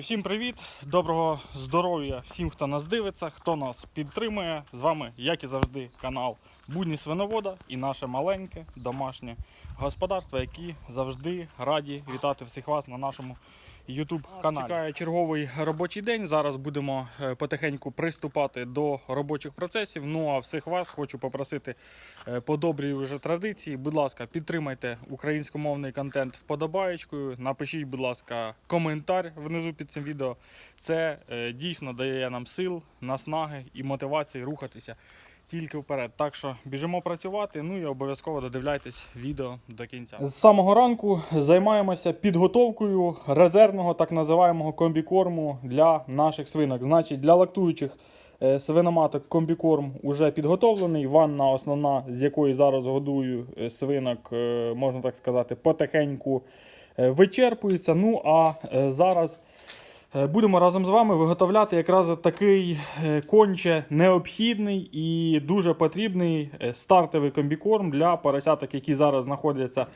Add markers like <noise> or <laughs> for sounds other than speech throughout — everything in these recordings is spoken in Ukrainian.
всім привіт! Доброго здоров'я всім, хто нас дивиться, хто нас підтримує. З вами, як і завжди, канал Будні Свиновода і наше маленьке домашнє господарство, які завжди раді вітати всіх вас на нашому YouTube каналі. Чекає черговий робочий день. Зараз будемо е, потихеньку приступати до робочих процесів. Ну а всіх вас хочу попросити е, по добрій вже традиції. Будь ласка, підтримайте українськомовний контент вподобаєчкою. Напишіть, будь ласка, коментар внизу під цим відео. Це е, дійсно дає нам сил, наснаги і мотивації рухатися тільки вперед. Так що біжимо працювати. Ну і обов'язково додивляйтесь відео до кінця. З самого ранку займаємося підготовкою резервного так називаємого комбікорму для наших свинок. Значить, для лактуючих е, свиноматок комбікорм уже підготовлений. Ванна основна, з якої зараз годую е, свинок, е, можна так сказати, потихеньку вичерпується. Ну а зараз. Е, Будемо разом з вами виготовляти якраз такий е, конче необхідний і дуже потрібний е, стартовий комбікорм для поросяток, які зараз знаходяться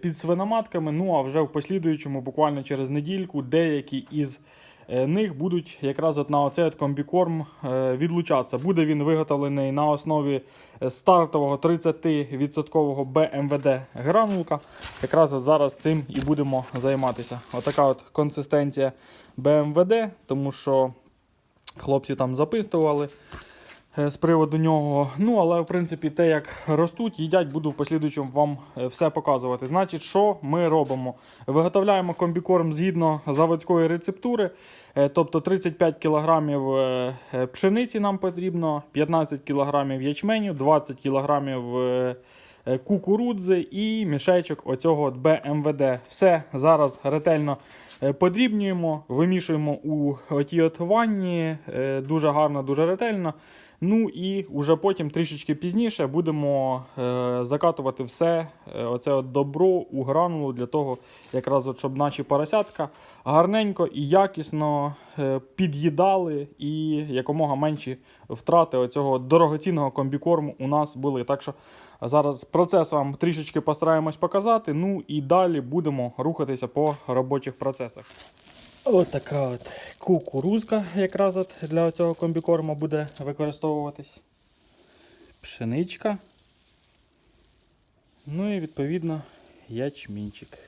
під свиноматками. Ну а вже в послідуючому, буквально через недільку, деякі із них будуть якраз от на оцей от комбікорм е, відлучатися. Буде він виготовлений на основі е, стартового 30% БМВД гранулка. Якраз от зараз цим і будемо займатися. Отака от консистенція БМВД, тому що хлопці там записували е, з приводу нього. Ну, але в принципі, те, як ростуть, їдять, буду в послідуючому вам е, все показувати. Значить, що ми робимо? Виготовляємо комбікорм згідно заводської рецептури. Е, Тобто 35 кг е, пшениці нам потрібно, 15 кг ячменю, 20 кг е, е, кукурудзи і мішечок оцього БМВД. Все зараз ретельно е, подрібнюємо, вимішуємо у отій от ванні е, дуже гарно, дуже ретельно. Ну і вже потім трішечки пізніше будемо е, закатувати все е, оце от добро у гранулу для того, якраз от, щоб наші поросятка гарненько і якісно е, під'їдали і якомога менші втрати оцього дорогоцінного комбікорму у нас були. Так що зараз процес вам трішечки постараємось показати. Ну і далі будемо рухатися по робочих процесах. Ось така от кукурузка якраз от для цього комбікорму буде використовуватись. Пшеничка. Ну і відповідно ячмінчик.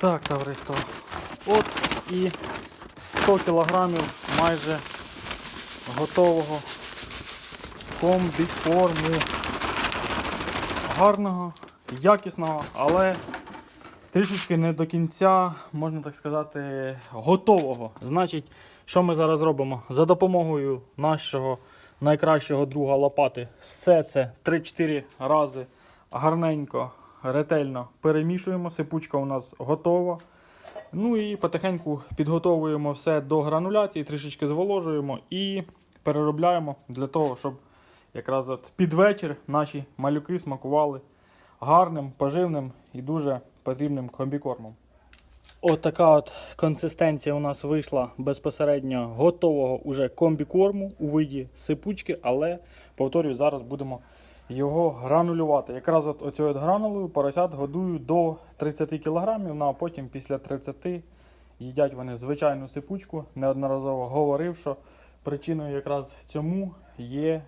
Так, товариство. От і 100 кілограмів майже готового комбікорму. Гарного, якісного, але трішечки не до кінця, можна так сказати, готового. Значить, що ми зараз робимо? За допомогою нашого найкращого друга лопати все це 3-4 рази гарненько, ретельно перемішуємо. Сипучка у нас готова. Ну і потихеньку підготовуємо все до грануляції, трішечки зволожуємо і переробляємо для того, щоб якраз от під вечір наші малюки смакували гарним, поживним і дуже потрібним комбікормом. От така от консистенція у нас вийшла безпосередньо готового уже комбікорму у виді сипучки, але повторюю, зараз будемо його гранулювати. Якраз от оцю гранулою поросят годую до 30 кг, ну а потім після 30 їдять вони звичайну сипучку. Неодноразово говорив, що причиною якраз цьому є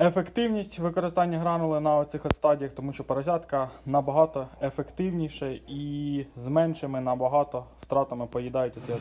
ефективність використання гранули на оцих от стадіях, тому що поросятка набагато ефективніше і з меншими набагато втратами поїдають оці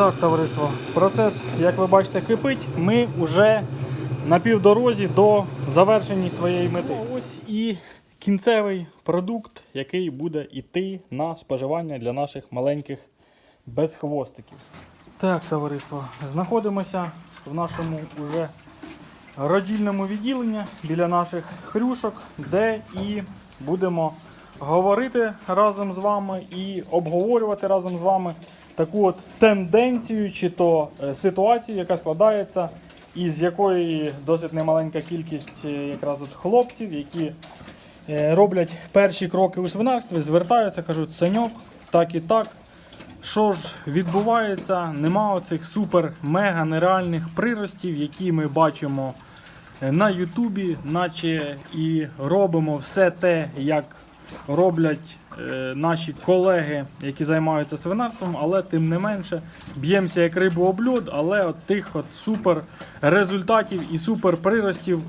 Так, товариство, процес, як ви бачите, кипить. Ми вже на півдорозі до завершення своєї мети. Ось і кінцевий продукт, який буде йти на споживання для наших маленьких безхвостиків. Так, товариство, знаходимося в нашому уже родільному відділенні біля наших хрюшок, де і будемо говорити разом з вами і обговорювати разом з вами таку от тенденцію чи то е, ситуацію, яка складається, із якої досить немаленька кількість е, якраз от хлопців, які е, роблять перші кроки у свинарстві, звертаються, кажуть, саньок, так і так. Що ж відбувається, нема оцих супер-мега нереальних приростів, які ми бачимо на Ютубі, наче і робимо все те, як роблять е, наші колеги, які займаються свинарством, але тим не менше б'ємося як рибу об льод, але от тих от супер результатів і супер приростів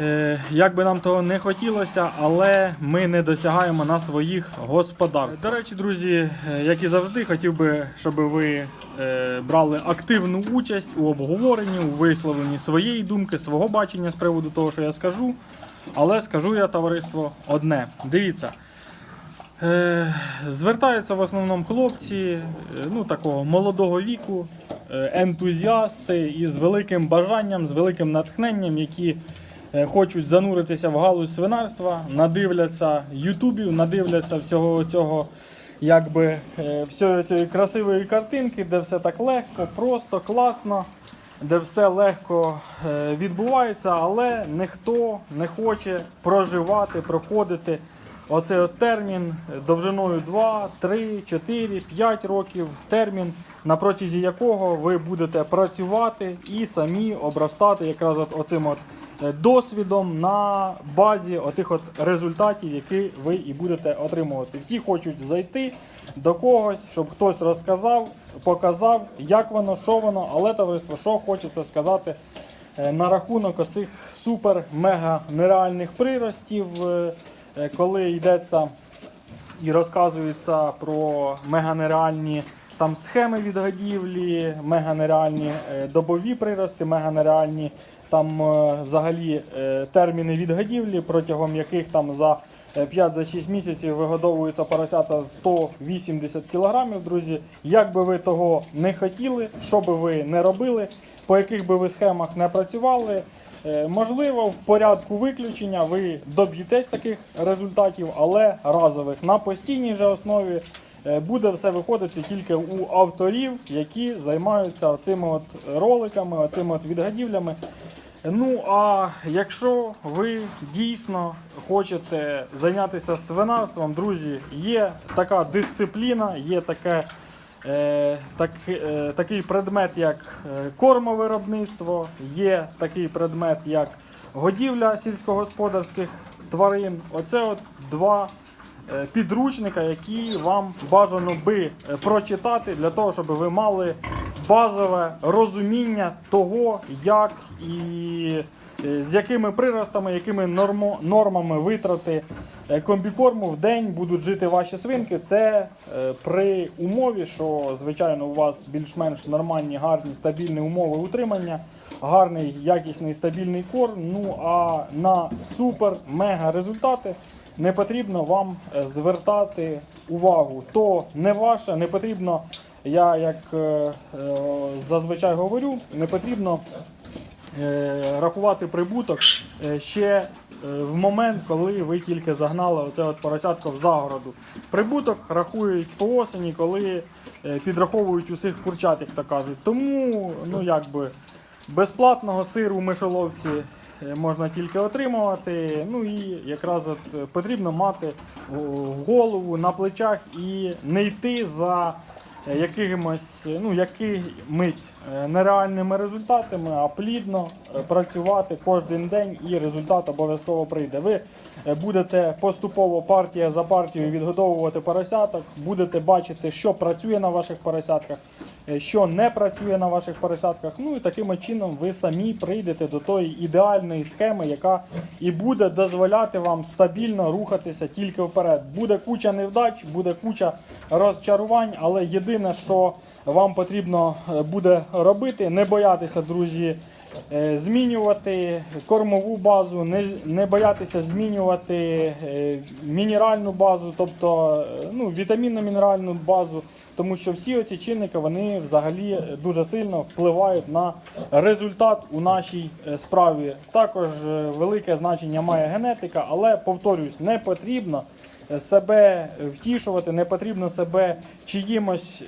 Е, Як би нам того не хотілося, але ми не досягаємо на своїх господарствах. До речі, друзі, е, як і завжди, хотів би, щоб ви е, брали активну участь у обговоренні, у висловленні своєї думки, свого бачення з приводу того, що я скажу. Але скажу я, товариство, одне. Дивіться. Е, звертаються в основному хлопці е, ну, такого молодого віку, е, ентузіасти із великим бажанням, з великим натхненням, які хочуть зануритися в галузь свинарства, надивляться ютубів, надивляться всього цього, якби всієї цієї красивої картинки, де все так легко, просто, класно, де все легко е, відбувається, але ніхто не хоче проживати, проходити. Оцей от термін довжиною 2, 3, 4, 5 років термін, на протязі якого ви будете працювати і самі обростати якраз от оцим от е, досвідом на базі отих от результатів, які ви і будете отримувати. Всі хочуть зайти до когось, щоб хтось розказав, показав, як воно, що воно, але товариство, що хочеться сказати е, на рахунок оцих супер-мега нереальних приростів. е, Е, коли йдеться і розказується про меганереальні там схеми відгодівлі, меганереальні е, добові прирости, меганереальні там е, взагалі терміни відгодівлі, протягом яких там за 5-6 місяців вигодовуються поросята 180 кг, друзі. Як би ви того не хотіли, що би ви не робили, по яких би ви схемах не працювали, Е, Можливо, в порядку виключення ви доб'єтесь таких результатів, але разових на постійній же основі е, буде все виходити тільки у авторів, які займаються цими от роликами, оцими от відгадівлями. Ну а якщо ви дійсно хочете зайнятися свинарством, друзі, є така дисципліна, є таке. Е, так, е, такий предмет, як е, кормовиробництво, є такий предмет, як годівля сільськогосподарських тварин. Оце от два е, підручника, які вам бажано би е, прочитати для того, щоб ви мали базове розуміння того, як і е, з якими приростами, якими нормами витрати е, комбікорму в день будуть жити ваші свинки. Це е, при умові, що звичайно у вас більш-менш нормальні, гарні, стабільні умови утримання, гарний, якісний, стабільний корм. Ну а на супер-мега результати не потрібно вам звертати увагу. То не ваше, не потрібно. Я як е, е, зазвичай говорю, не потрібно е, рахувати прибуток ще в момент, коли ви тільки загнали оце от поросятко в загороду. Прибуток рахують по осені, коли підраховують усіх курчат, як то кажуть. Тому, ну якби безплатного сиру в мишоловці можна тільки отримувати. Ну і якраз от потрібно мати голову на плечах і не йти за якимось, е, ну, якимись е, нереальними результатами, а плідно е, працювати кожен день і результат обов'язково прийде. Ви е, будете поступово партія за партією відгодовувати поросяток, будете бачити, що працює на ваших поросятках, е, що не працює на ваших поросятках. Ну і таким чином ви самі прийдете до тої ідеальної схеми, яка і буде дозволяти вам стабільно рухатися тільки вперед. Буде куча невдач, буде куча розчарувань, але єдине, що вам потрібно е, буде робити, не боятися, друзі. Е, Змінювати кормову базу, не, боятися змінювати е, мінеральну базу, тобто е, ну, вітамінно-мінеральну базу, тому що всі ці чинники вони взагалі дуже сильно впливають на результат у нашій справі. Також велике значення має генетика, але повторюсь, не потрібно себе втішувати, не потрібно себе чиїмось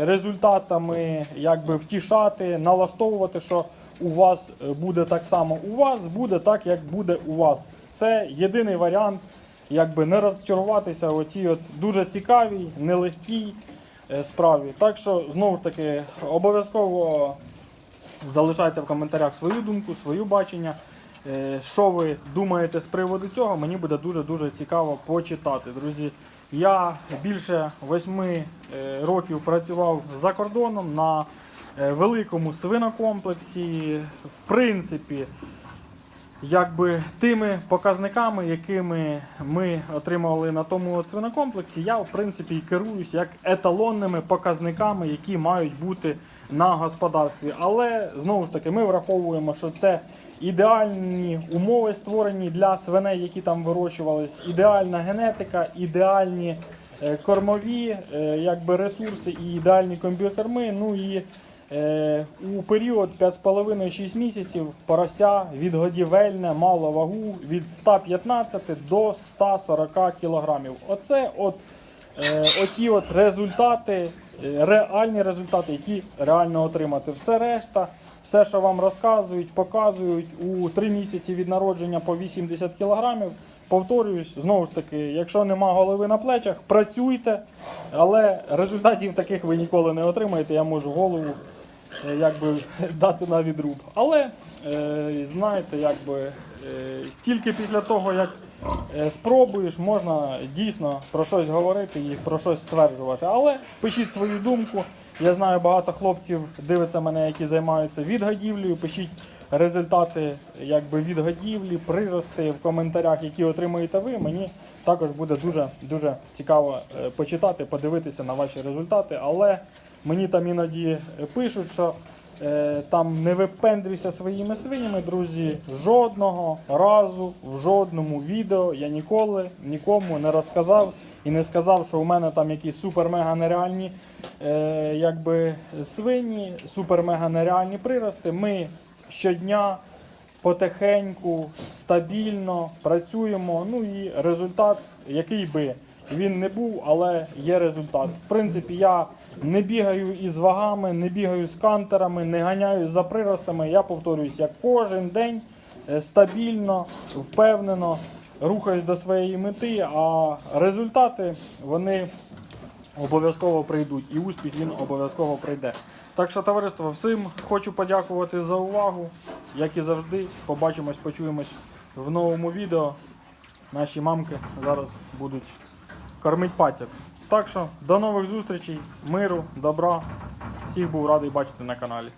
результатами якби втішати, налаштовувати, що у вас е, буде так само. У вас буде так, як буде у вас. Це єдиний варіант, якби не розчаруватися у цій от дуже цікавій, нелегкій е, справі. Так що знову ж таки обов'язково залишайте в коментарях свою думку, свою бачення. Е, Що ви думаєте з приводу цього? Мені буде дуже-дуже цікаво почитати. Друзі, я більше восьми років працював за кордоном на великому свинокомплексі. В принципі, якби тими показниками, якими ми отримували на тому свинокомплексі, я в принципі і керуюсь як еталонними показниками, які мають бути на господарстві. Але знову ж таки, ми враховуємо, що це ідеальні умови створені для свиней, які там вирощувались, ідеальна генетика, ідеальні е, кормові е, якби ресурси і ідеальні комбікорми. Ну і Е, у період 5,5-6 місяців порося відгодівельне мало вагу від 115 до 140 кілограмів. Оце от, е, оті от результати, е, реальні результати, які реально отримати. Все решта, все, що вам розказують, показують у 3 місяці від народження по 80 кілограмів. Повторююсь, знову ж таки, якщо нема голови на плечах, працюйте, але результатів таких ви ніколи не отримаєте. Я можу голову е, якби <laughs> дати на відруб. Але е, знаєте, якби е, тільки після того, як е, спробуєш, можна дійсно про щось говорити і про щось стверджувати. Але пишіть свою думку. Я знаю, багато хлопців дивиться мене, які займаються відгодівлею. Пишіть результати якби відгодівлі, прирости в коментарях, які отримуєте ви. Мені також буде дуже дуже цікаво е, почитати, подивитися на ваші результати. Але мені там іноді пишуть, що е, там не випендрюйся своїми свинями, друзі. Жодного разу в жодному відео я ніколи нікому не розказав і не сказав, що у мене там якісь супер-мега нереальні е, якби свині, супер-мега нереальні прирости. Ми щодня потихеньку, стабільно працюємо. Ну і результат, який би він не був, але є результат. В принципі, я не бігаю із вагами, не бігаю з кантерами, не ганяюсь за приростами. Я повторююсь, я кожен день е, стабільно, впевнено рухаюсь до своєї мети, а результати вони обов'язково прийдуть, і успіх він обов'язково прийде. Так що, товариство, всім хочу подякувати за увагу. Як і завжди, побачимось, почуємось в новому відео. Наші мамки зараз будуть кормити пацяк. Так що до нових зустрічей, миру, добра. Всіх був радий бачити на каналі.